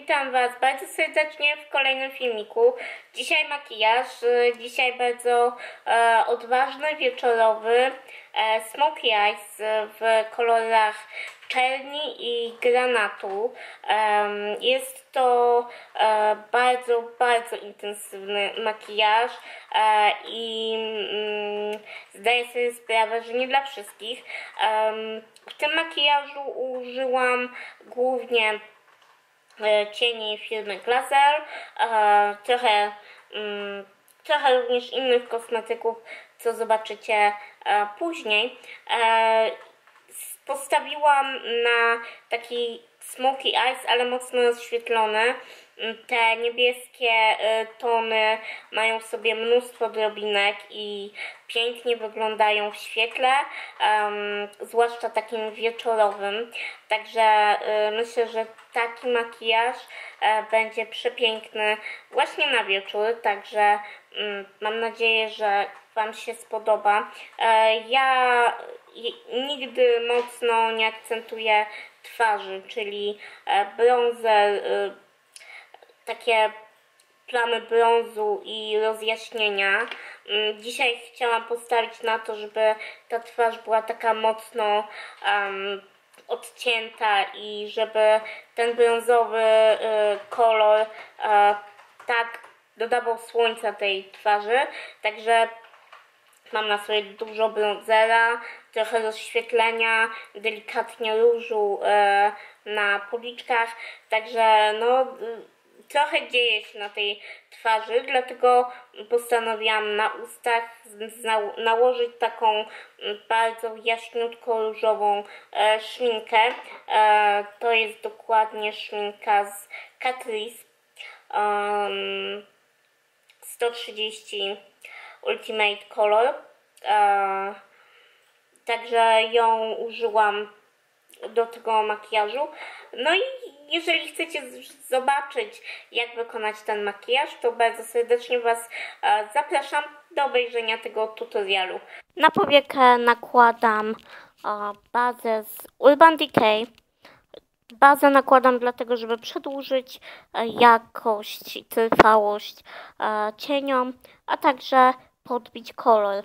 witam Was bardzo serdecznie w kolejnym filmiku. Dzisiaj makijaż, e, dzisiaj bardzo e, odważny, wieczorowy e, Smoky Eyes w kolorach czerni i granatu. Em, jest to e, bardzo, bardzo intensywny makijaż e, i mm, zdaję sobie sprawę, że nie dla wszystkich. Em, w tym makijażu użyłam głównie e, cieni firmy Glazer, e, trochę, mm, trochę również innych kosmetyków, co zobaczycie e, później. E, Postawiłam na taki smoky eyes, ale mocno rozświetlony. Te niebieskie e, tony mają w sobie mnóstwo drobinek i pięknie wyglądają w świetle, zwłaszcza takim wieczorowym. Także e, myślę, że taki makijaż e, będzie przepiękny właśnie na wieczór, także mm, mam nadzieję, że Wam się spodoba. E, Ja nigdy mocno nie akcentuję twarzy, czyli e, bronzer, y, takie plamy brązu i rozjaśnienia. Mm, Dzisiaj chciałam postawić na to, żeby ta twarz była taka mocno em, odcięta i żeby ten brązowy y, kolor e, tak dodawał słońca tej twarzy. Także Mam na sobie dużo bronzera, trochę rozświetlenia, delikatnie różu e, na policzkach, także no y, trochę dzieje się na tej twarzy, dlatego postanowiłam na ustach nałożyć taką mm, bardzo jaśniutko różową e, szminkę. E, to jest dokładnie szminka z Catrice. Um, 130 Ultimate Color. E, także ją użyłam do tego makijażu. No i jeżeli chcecie zobaczyć, jak wykonać ten makijaż, to bardzo serdecznie Was e, zapraszam do obejrzenia tego tutorialu. Na powiekę nakładam e, bazę z Urban Decay. Bazę nakładam dlatego, żeby przedłużyć e, jakość i trwałość cieniom, a także podbić kolor.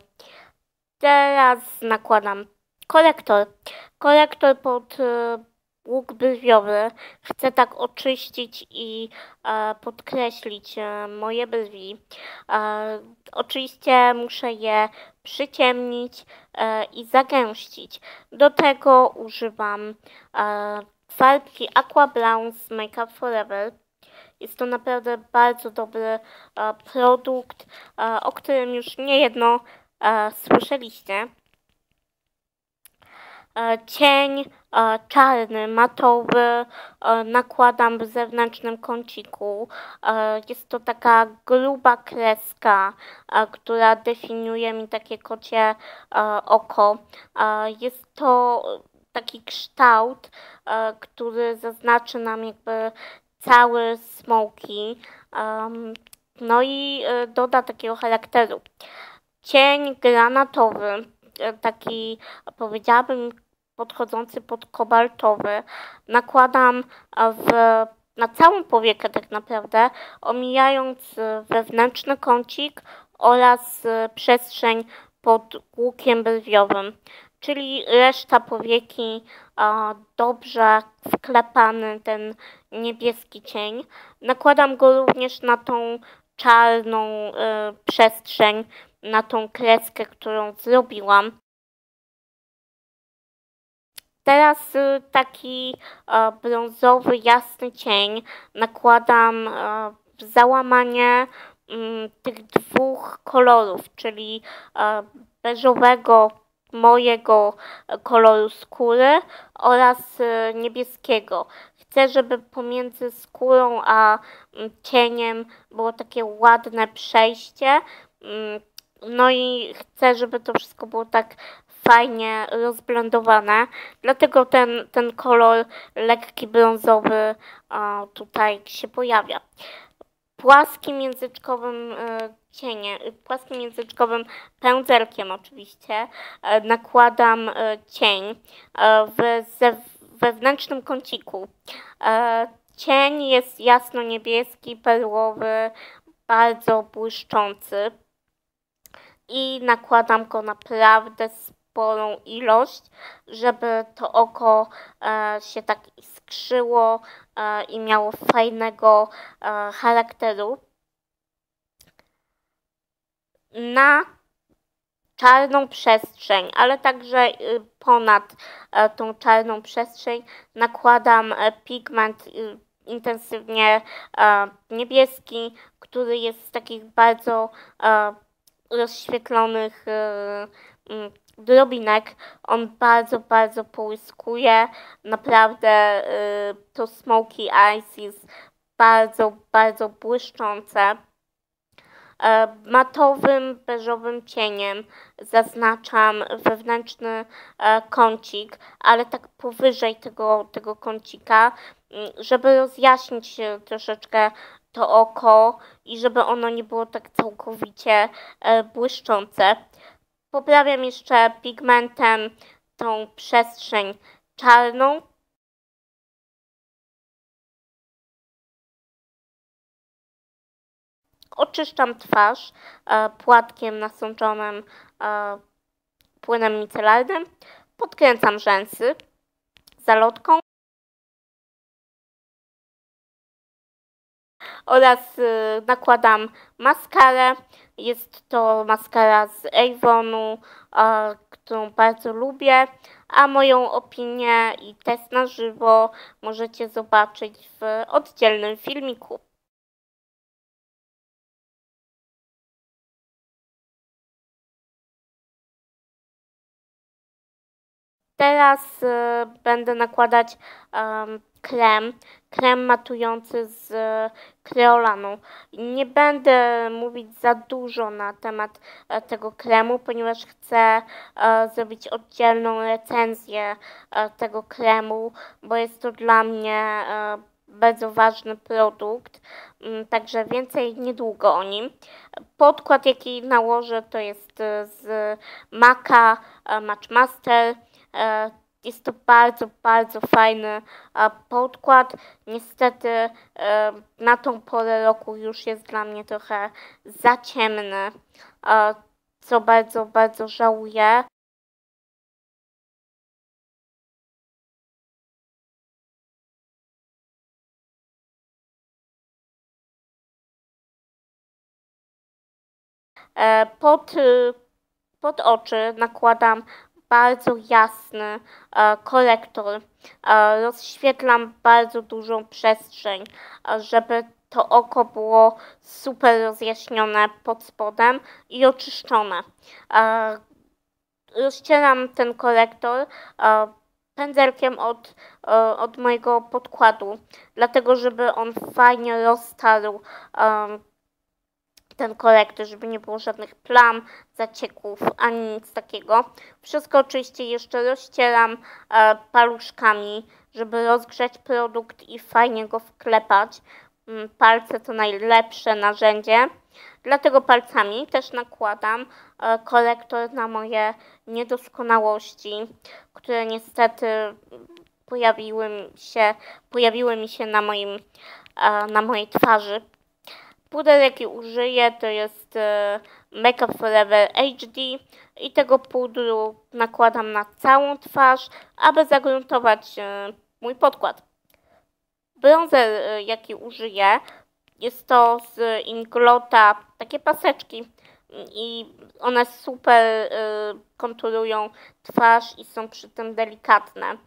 Teraz nakładam korektor. Korektor pod łuk brwiowy. Chcę tak oczyścić i e, podkreślić e, moje brwi. E, oczywiście muszę je przyciemnić e, i zagęścić. Do tego używam e, farbki Aqua Brown z Make Up Forever. Jest to naprawdę bardzo dobry e, produkt, o którym już niejedno słyszeliście. Cień czarny, matowy e, nakładam w zewnętrznym kąciku. E, jest to taka gruba kreska, e, która definiuje mi takie kocie e, oko. E, jest to taki kształt, e, który zaznaczy nam jakby cały smoky. em, no i e, doda takiego charakteru. Cień granatowy, e, taki powiedziałabym podchodzący pod kobaltowy. Nakładam w, na całą powiekę tak naprawdę, omijając e, wewnętrzny kącik oraz e, przestrzeń pod łukiem brwiowym. Czyli reszta powieki dobrze wklepany ten niebieski cień. Nakładam go również na tą czarną e, przestrzeń, na tą kreskę, którą zrobiłam. Teraz y, taki e, brązowy, jasny cień nakładam e, w załamanie mm, tych dwóch kolorów, czyli e, beżowego mojego koloru skóry oraz niebieskiego. Chcę, żeby pomiędzy skórą a mm, cieniem było takie ładne przejście. Mm, No i chcę, żeby to wszystko było tak fajnie rozblendowane. Dlatego ten, ten kolor lekki brązowy tutaj się pojawia. Płaskim języczkowym e, cieniem, płaskim języczkowym pędzelkiem oczywiście e, nakładam e, cień e, w wewnętrznym kąciku. E, cień jest jasno-niebieski, perłowy, bardzo błyszczący i nakładam go naprawdę sporą ilość, żeby to oko e, się tak iskrzyło e, i miało fajnego e, charakteru. Na czarną przestrzeń, ale także y, ponad tą czarną przestrzeń nakładam pigment y, intensywnie niebieski, który jest z takich bardzo rozświetlonych mm, drobinek. On bardzo, bardzo połyskuje. Naprawdę to Smoky Eyes jest bardzo, bardzo błyszczące. E, matowym, beżowym cieniem zaznaczam wewnętrzny e, kącik, ale tak powyżej tego, tego kącika, mm, żeby rozjaśnić troszeczkę to oko i żeby ono nie było tak całkowicie e, błyszczące. Poprawiam jeszcze pigmentem tą przestrzeń czarną, Oczyszczam twarz e, płatkiem nasączonym e, płynem micelarnym. Podkręcam rzęsy zalotką. Oraz e, nakładam maskarę. Jest to maskara z Avonu, którą bardzo lubię, a moją opinię i test na żywo możecie zobaczyć w oddzielnym filmiku. Teraz y, będę nakładać krem, krem matujący z kreolanu. Nie będę mówić za dużo na temat e, tego kremu, ponieważ chcę e, zrobić oddzielną recenzję e, tego kremu, bo jest to dla mnie bardzo ważny produkt, mm, także więcej niedługo o nim. Podkład, jaki nałożę, to jest z Maca Matchmaster. E, jest to bardzo, bardzo fajny e, podkład. Niestety e, na tą porę roku już jest dla mnie trochę za ciemny, co bardzo, bardzo żałuję. Pod, pod oczy nakładam bardzo jasny e, korektor. E, rozświetlam bardzo dużą przestrzeń, e, żeby to oko było super rozjaśnione pod spodem i oczyszczone. Rozcieram ten korektor pędzelkiem od, od mojego podkładu, dlatego żeby on fajnie roztarł ten korektor, żeby nie było żadnych plam, zacieków, ani nic takiego. Wszystko oczywiście jeszcze rozcieram e, paluszkami, żeby rozgrzać produkt i fajnie go wklepać. Mm, palce to najlepsze narzędzie. Dlatego palcami też nakładam e, korektor na moje niedoskonałości, które niestety pojawiły się, pojawiły mi się na, moim, e, na mojej twarzy Puder jaki użyję to jest e, Makeup Forever HD i tego pudru nakładam na całą twarz, aby zagruntować e, mój podkład. Bronzer e, jaki użyję jest to z Inglota takie paseczki. I one super konturują twarz i są przy tym delikatne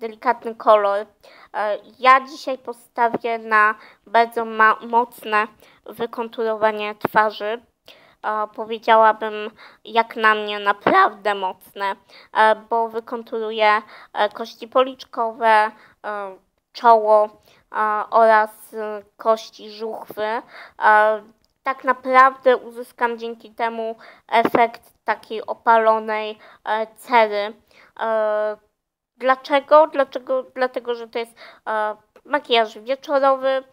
delikatny kolor. E, ja dzisiaj postawię na bardzo mocne wykonturowanie twarzy. E, powiedziałabym, jak na mnie, naprawdę mocne, e, bo wykonturuję kości policzkowe, czoło oraz kości żuchwy. Tak naprawdę uzyskam dzięki temu efekt takiej opalonej cery, Dlaczego? Dlaczego? Dlatego, że to jest e, makijaż wieczorowy.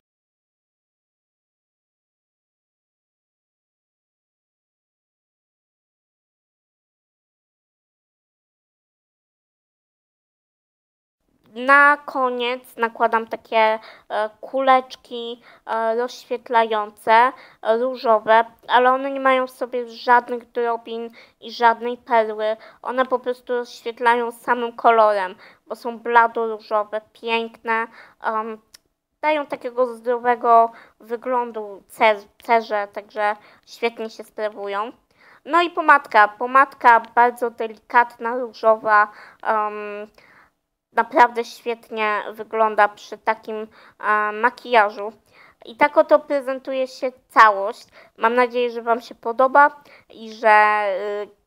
Na koniec nakładam takie e, kuleczki e, rozświetlające, e, różowe, ale one nie mają w sobie żadnych drobin i żadnej perły. One po prostu rozświetlają samym kolorem, bo są blado-różowe, piękne. Um, dają takiego zdrowego wyglądu cer- cerze, także świetnie się sprawują. No i pomadka. Pomadka bardzo delikatna, różowa. Um, naprawdę świetnie wygląda przy takim makijażu. I tak oto prezentuje się całość. Mam nadzieję, że Wam się podoba i że y,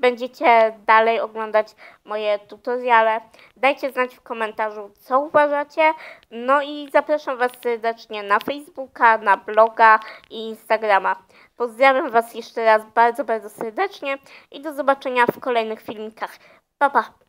będziecie dalej oglądać moje tutoriale. Dajcie znać w komentarzu, co uważacie. No i zapraszam Was serdecznie na Facebooka, na bloga i Instagrama. Pozdrawiam Was jeszcze raz bardzo, bardzo serdecznie i do zobaczenia w kolejnych filmikach. Pa, pa!